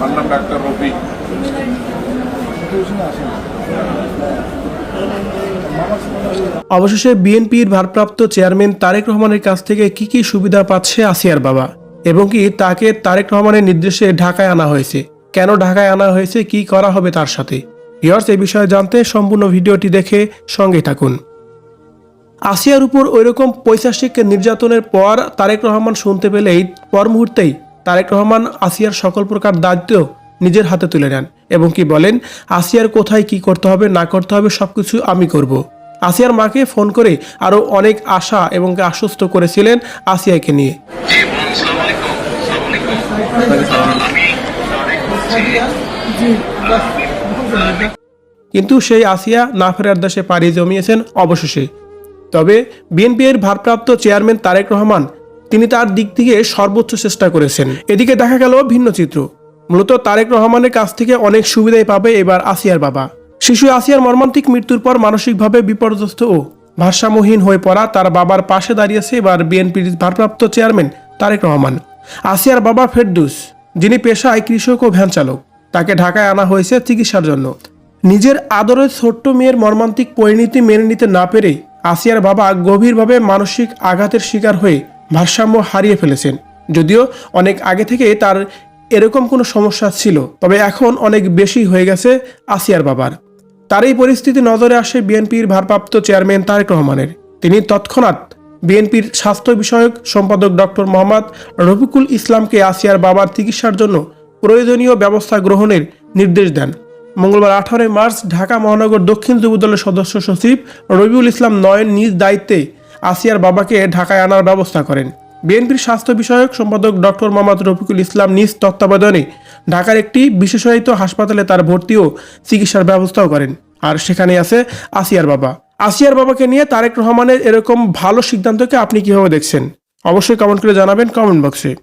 আমার নাম ডাক্তার রফিক। অবশেষে বিএনপির ভারপ্রাপ্ত চেয়ারম্যান তারেক রহমানের কাছ থেকে কি কি সুবিধা পাচ্ছে আসিয়ার বাবা? এবং কি তাকে তারেক রহমানের নির্দেশে ঢাকায় আনা হয়েছে? কেন ঢাকায় আনা হয়েছে? কি করা হবে তার সাথে? ভিওর্স এই বিষয়ে জানতে সম্পূর্ণ ভিডিওটি দেখে সঙ্গে থাকুন। আসিয়ার উপর ওইরকম পৈশাসিক নির্যাতনের পর তারেক রহমান শুনতে পেলেই পর মুহূর্তেই তারেক রহমান আসিয়ার সকল প্রকার দায়িত্ব নিজের হাতে তুলে নেন এবং কি বলেন, আসিয়ার কোথায় কি করতে হবে, না করতে হবে, সবকিছু আমি করব। আসিয়ার মাকে ফোন করে আরও অনেক আশা এবং আশ্বস্ত করেছিলেন আসিয়াকে নিয়ে। কিন্তু সেই আসিয়া না ফেরার দেশে পাড়ি জমিয়েছেন অবশেষে। তবে বিএনপির ভারপ্রাপ্ত চেয়ারম্যান তারেক রহমান তিনি তার দিক থেকে সর্বোচ্চ চেষ্টা করেছেন। এদিকে দেখা গেল ভিন্ন চিত্র। মূলত তারেক রহমানের কাছ থেকে অনেক সুবিধাই পাবে এবার আসিয়ার বাবা। শিশু আসিয়ার মর্মান্তিক মৃত্যুর পর মানসিকভাবে বিপর্যস্ত ও ভারসাম্যহীন হয়ে পড়া তার বাবার পাশে দাঁড়িয়েছে এবার বিএনপির ভারপ্রাপ্ত চেয়ারম্যান তারেক রহমান। আসিয়ার বাবা ফেরদুস, যিনি পেশায় কৃষক ও ভ্যান চালক, তাকে ঢাকায় আনা হয়েছে চিকিৎসার জন্য। নিজের আদরের ছোট্ট মেয়ের মর্মান্তিক পরিণতি মেনে নিতে না পেরে আসিয়ার বাবা গভীরভাবে মানসিক আঘাতের শিকার হয়ে ভারসাম্য হারিয়ে ফেলেছেন। যদিও অনেক আগে থেকে তার এরকম কোনো সমস্যা ছিল, তবে এখন অনেক বেশি হয়ে গেছে আসিয়ার বাবার। তার এই পরিস্থিতি নজরে আসে বিএনপির ভারপ্রাপ্ত চেয়ারম্যান তারেক রহমানের। তিনি তৎক্ষণাৎ বিএনপির স্বাস্থ্য বিষয়ক সম্পাদক ডক্টর মোহাম্মদ রফিকুল ইসলামকে আসিয়ার বাবার চিকিৎসার জন্য প্রয়োজনীয় ব্যবস্থা গ্রহণের নির্দেশ দেন। মঙ্গলবার আঠারোই মার্চ ঢাকা মহানগর দক্ষিণ যুবদলের সদস্য সচিব রবিউল ইসলাম নয়ন নিজ দায়িত্বে আসিয়ার বাবাকে ঢাকায় আনার ব্যবস্থা করেন। বিএনপির স্বাস্থ্য বিষয়ক সম্পাদক ডক্টর মোহাম্মদ রফিকুল ইসলাম নিজ তত্ত্বাবধানে ঢাকার একটি বিশেষায়িত হাসপাতালে তার ভর্তি ও চিকিৎসার ব্যবস্থাও করেন। আর সেখানে আছে আসিয়ার বাবা। আসিয়ার বাবাকে নিয়ে তারেক রহমানের এরকম ভালো সিদ্ধান্তকে আপনি কীভাবে দেখছেন? অবশ্যই কমেন্ট করে জানাবেন কমেন্ট বক্সে